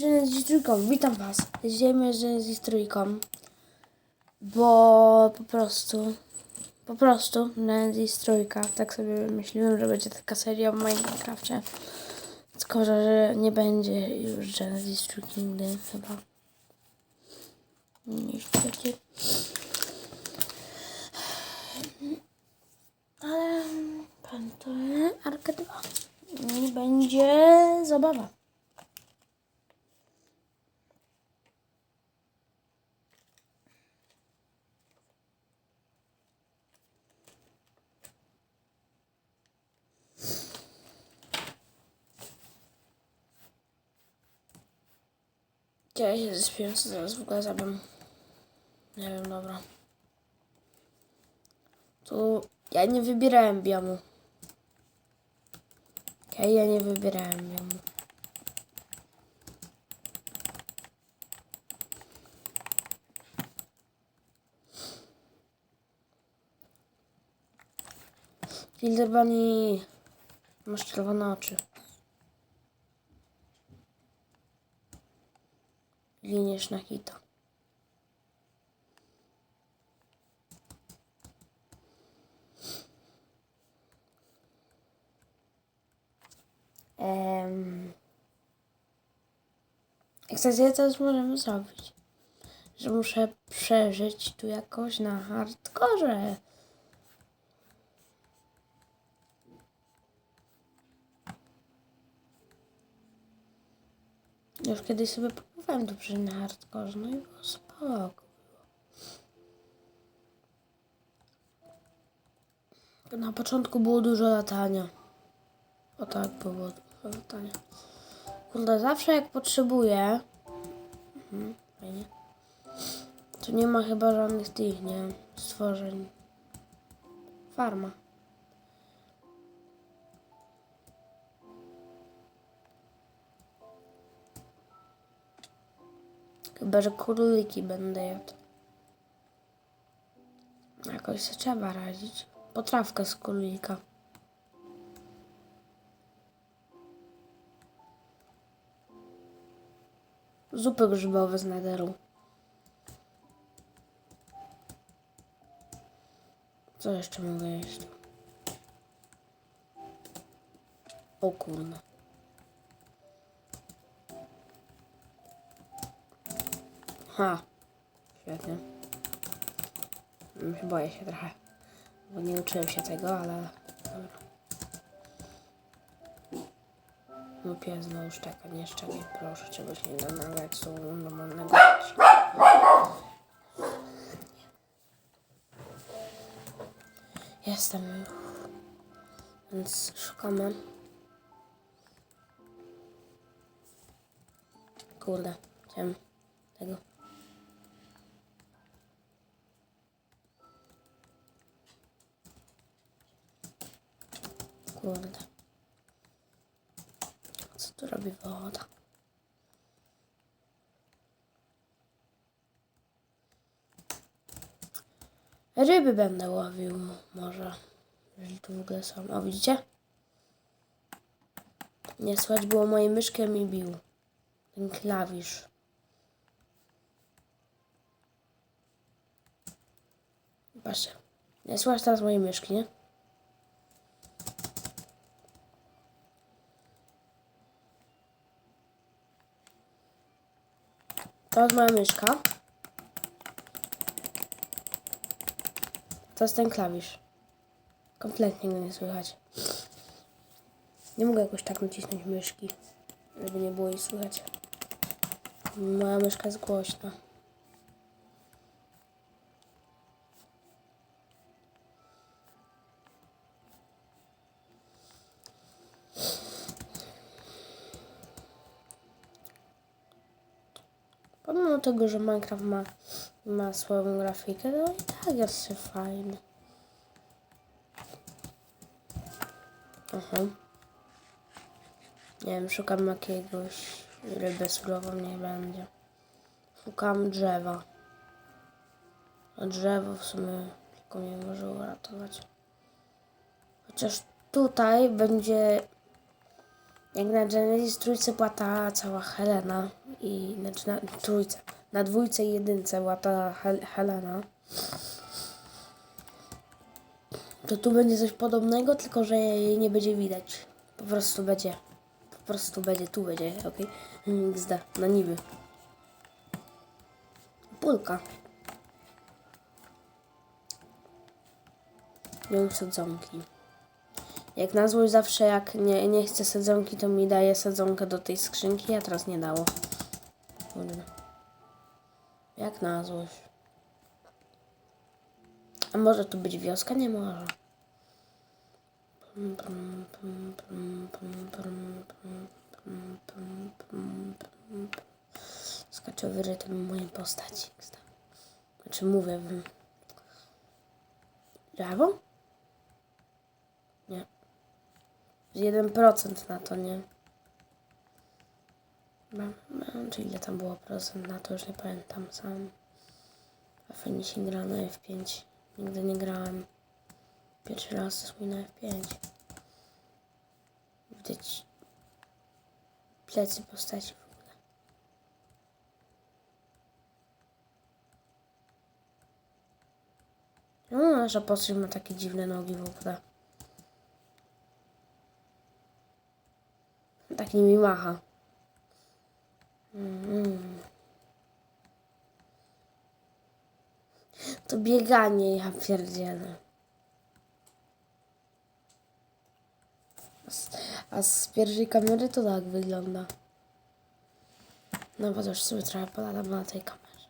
Genesis trójką, witam was. Jedziemy z Genesis trójką, bo po prostu, po prostu Genesis trójka, tak sobie myśliłem, że będzie taka seria w Minecrafcie. Tylko, że nie będzie już Genesis trójki nigdy chyba. Niestety. Ale pamiętam Arkę 2. I będzie zabawa. Ja się zespię, co zaraz w ogóle zabym. Nie wiem, dobra. Tu ja nie wybierałem biomu. Okej, ja nie wybierałem biomu. Filter Bunny masz czerwone oczy. Liniesz na hita. Chcecie, to już możemy zrobić. Że muszę przeżyć tu jakoś na hardkorze. Już kiedyś sobie to przeżyć na hardkorze, no i było spoko. Na początku było dużo latania. O tak było dużo latania. Kurde, zawsze jak potrzebuję. Mhm, fajnie. Tu nie ma chyba żadnych tych, nie? Stworzeń. Farma. Chyba, że króliki będę jadł. Jakoś się trzeba radzić. Potrawka z królika. Zupy grzybowe z nederu. Co jeszcze mogę jeść? O kurna. Ha. Świetnie. Mm, Boję się trochę. Bo nie uczyłem się tego, ale... Dobra. No pies znowu szczeka, nie szczekaj, proszę cię, byś nie nagrać z normalnego. Jestem już. Więc szukamy. Kurde, chciałem tego. Kurde. Co tu robi woda? Ryby będę łowił może. Jeżeli tu w ogóle są. O, widzicie? Nie słychać było mojej myszkę mi bił. Ten klawisz. Patrzcie. Nie słychać teraz mojej myszki, nie? To jest moja myszka. Jest ten klawisz. Kompletnie go nie słychać. Nie mogę jakoś tak nacisnąć myszki, żeby nie było jej słychać. Moja myszka jest głośna. Pomimo tego, że Minecraft ma, ma słabą grafikę, to i tak jest fajny. Aha. Nie wiem, szukam jakiegoś ryby surową, nie będzie. Szukam drzewa. A drzewo w sumie tylko mnie może uratować. Chociaż tutaj będzie jak na Genesis trójce była ta cała Helena i znaczy na trójce. Na dwójce i jedynce była ta Hel Helena. To tu będzie coś podobnego, tylko że jej nie będzie widać. Po prostu będzie. Po prostu będzie, tu będzie, ok? XD, na niby. Pulka. Ją sadzonki. Jak na złość zawsze jak nie, nie chcę sadzonki, to mi daje sadzonkę do tej skrzynki, a teraz nie dało słynne. Jak na złość. A może tu być wioska? Nie może. Skaczowy rytm mojej postaci. Znaczy mówię wam. Brawo? Nie. 1% na to nie. Mam, mam, czy ile tam było procent na to, już nie pamiętam sam. A fajnie się gra na F5. Nigdy nie grałem. Pierwszy raz mój na F5. Widać plecy postaci w ogóle. No, nasza postać ma takie dziwne nogi w ogóle. Tak nimi macha. To bieganie, ja pierdzielę. A z, pierwszej kamery to tak wygląda. No bo już sobie trochę poladam na tej kamerze.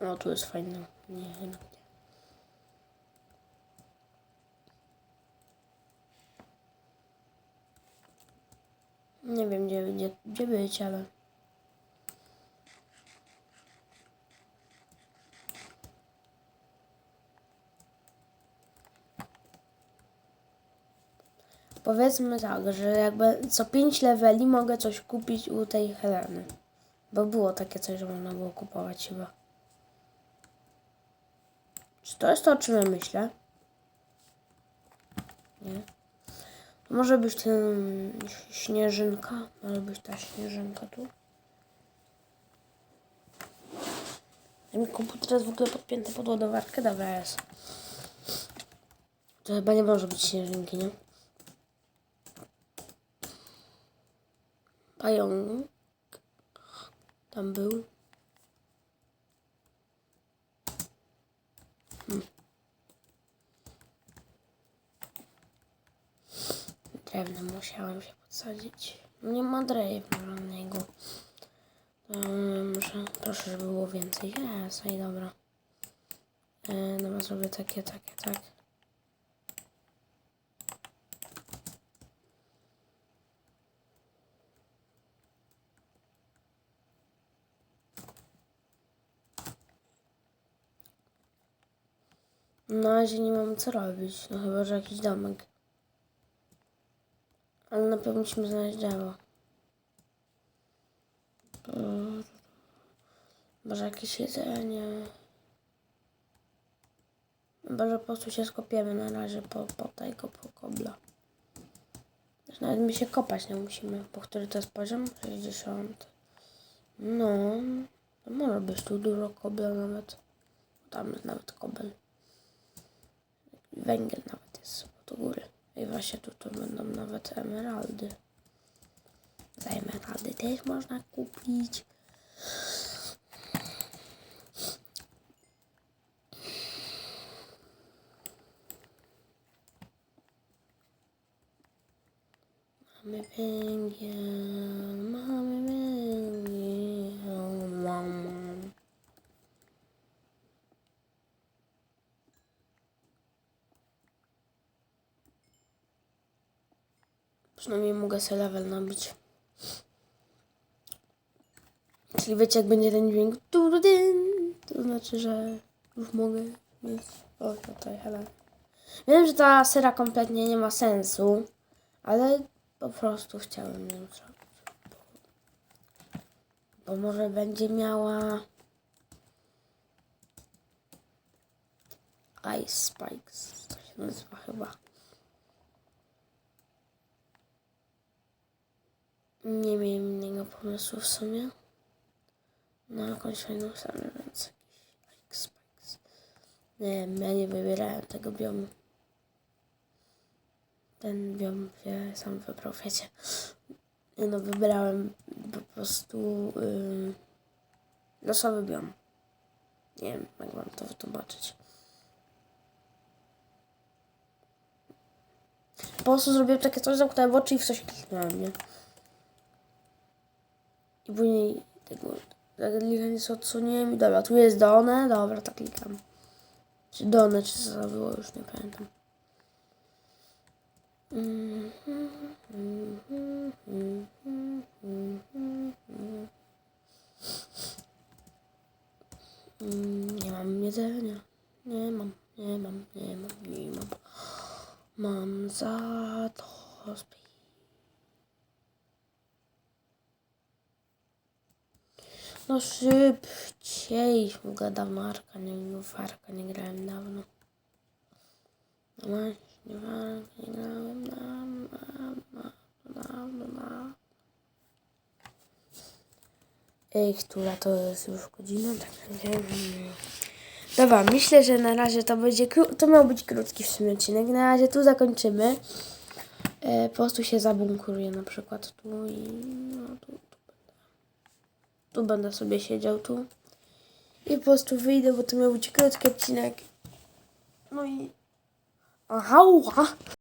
O, tu jest fajne. Nie, nie. nie. Wiem, gdzie, gdzie, gdzie być, ale... Powiedzmy tak, że jakby co 5 leveli mogę coś kupić u tej Heleny. Bo było takie coś, że można było kupować chyba. Czy to jest to, o czym ja myślę? Nie. Może być ten śnieżynka. Może być ta śnieżynka tu. Mi komputer jest w ogóle podpięty pod ładowarkę. Dobra jest. To chyba nie może być śnieżynki, nie? Pająk. Tam był. Drewnem musiałem się podsadzić. Nie ma drewna żadnego. Muszę, proszę, żeby było więcej. Jest, i dobra. E, dobra, zrobię takie, takie, tak. Na razie nie mam co robić, no chyba, że jakiś domek. Ale na pewno musimy znaleźć drzewo. Mm. Może jakieś jedzenie. Chyba, że po prostu się skopiemy na razie po, po tego, po kobla. Też Nawet my się kopać nie musimy. Po który to jest poziom? 60. No, może być tu dużo kobla nawet. Tam jest nawet kobel. Węgiel nawet jest od góry. I właśnie tu, tu będą nawet emeraldy. Za emeraldy też można kupić. Mamy węgiel, mamy węgiel, mam, mam. Przynajmniej mogę sobie level nabić. Czyli wiecie, jak będzie ten dźwięk, to znaczy, że już mogę mieć... O, tutaj, hele. Wiem, że ta sera kompletnie nie ma sensu, ale po prostu chciałem ją zrobić. Bo może będzie miała Ice Spikes, to się nazywa chyba. Nie miałem innego pomysłu w sumie. Na jakąś fajną samą, więc jakiś Spikes. Nie wiem, ja nie wybierałem tego biomu. Ten biom się sam wybrał, wiecie. No, wybrałem po prostu yy, losowy biom. Nie wiem, jak wam to wytłumaczyć. Po prostu zrobiłem takie coś, zamknąłem oczy i w coś kliknąłem, nie? I później tego, klikanie sobie odsunięłem i dobra, tu jest Done, dobra, tak klikam. Czy Done, czy co było, już nie pamiętam. Nie mam jedzenia. Nie mam, nie mam, nie mam, nie mam. Mam za to spi- No szybciej. W ogóle dawno Arka nie, w nie grałem dawno. No właśnie, w Arka nie grałem dawno, dawno, dawno, dawno. Ej, która to jest już godzina? Tak, nie wiem. Dobra, myślę, że na razie to będzie, to miał być krótki w sumie odcinek. Na razie tu zakończymy. E, po prostu się zabunkruję na przykład tu i no, tu, tu, będę. sobie siedział tu. I po prostu wyjdę, bo to miał być krótki odcinek. No i... Aha!